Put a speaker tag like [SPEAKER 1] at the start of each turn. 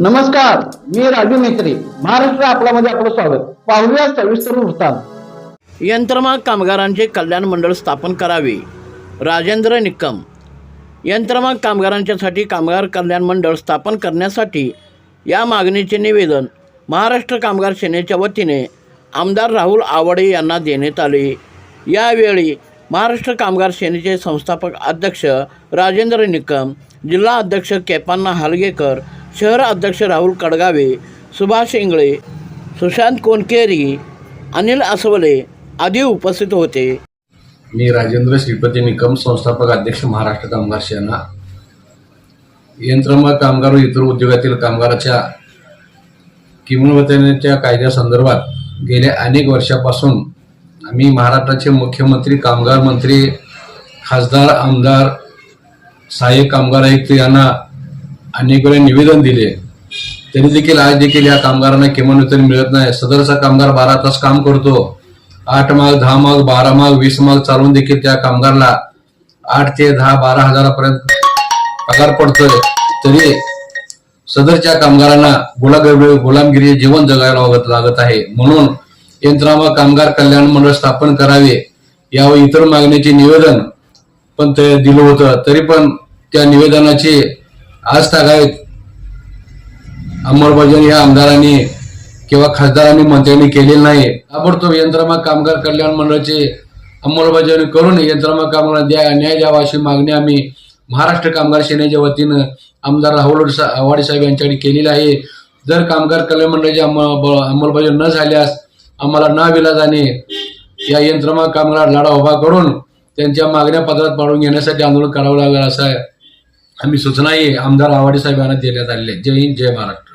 [SPEAKER 1] नमस्कार मी राजू मेत्री महाराष्ट्र आपल्यामध्ये आपलं स्वागत. पाहूया सविस्तर वृत्तांत.
[SPEAKER 2] यंत्रमाग कामगारांचे कल्याण मंडळ स्थापन करावे. राजेंद्र निकम. यंत्रमाग कामगारांच्यासाठी कामगार कल्याण मंडळ स्थापन करण्यासाठी या मागणीचे निवेदन महाराष्ट्र कामगार सेनेच्या वतीने आमदार राहुल आवडे यांना देण्यात आले. यावेळी महाराष्ट्र कामगार सेनेचे संस्थापक अध्यक्ष राजेंद्र निकम जिल्हा अध्यक्ष केपान्ना हालगेकर शहर अध्यक्ष राहुल कडगावे सुभाष इंगळे सुशांत कोनकेरी अनिल असवले आदी उपस्थित होते.
[SPEAKER 3] मी राजेंद्र श्रीपती निकम संस्थापक अध्यक्ष महाराष्ट्र कामगार सेना. यंत्रमा कामगार व इतर उद्योगातील कामगाराच्या किंमतीच्या कायद्यासंदर्भात गेल्या अनेक वर्षापासून आम्ही महाराष्ट्राचे मुख्यमंत्री कामगार मंत्री खासदार आमदार सहाय्यक कामगार आयुक्त यांना अनेक वेळा निवेदन दिले. तरी देखील आज देखील या कामगारांना किमान वेतन मिळत नाही. सदरचा कामगार बारा तास काम करतो. आठ माग दहा माग बारा माग वीस माग चालून देखील त्या कामगारला आठ ते दहा बारा हजारापर्यंत पगार पडतोय. तरी सदरच्या कामगारांना गुलाग गुलामगिरी जीवन जगायला लागत आहे. म्हणून यंत्रणा कामगार कल्याण मंडळ स्थापन करावे. यावर इतर मागण्याचे निवेदन पण ते दिलं होतं. तरी पण त्या निवेदनाची आज तागायत अंमलबजावणी या आमदारांनी किंवा खासदारांनी मंत्र्यांनी केलेली नाही. ताबडतोब यंत्रमाग कामगार कल्याण मंडळाची अंमलबजावणी करून यंत्रमाग कामगारांना द्या न्याय द्यावा अशी मागणी आम्ही महाराष्ट्र कामगार सेनेच्या वतीनं आमदार राहुल सा- आवाडे साहेब यांच्याकडे केलेली आहे. जर कामगार कल्याण मंडळाची अंमलबजावणी न झाल्यास आम्हाला ना विलाजाने या यंत्रमाग कामगार लढा उभा करून त्यांच्या मागण्या पत्रात पाडून घेण्यासाठी आंदोलन करावं लागेल असं आहे. आम्ही सूचनाही आमदार आवाडे साहेबांना देण्यात आलेल्या आहे. जय हिंद जय महाराष्ट्र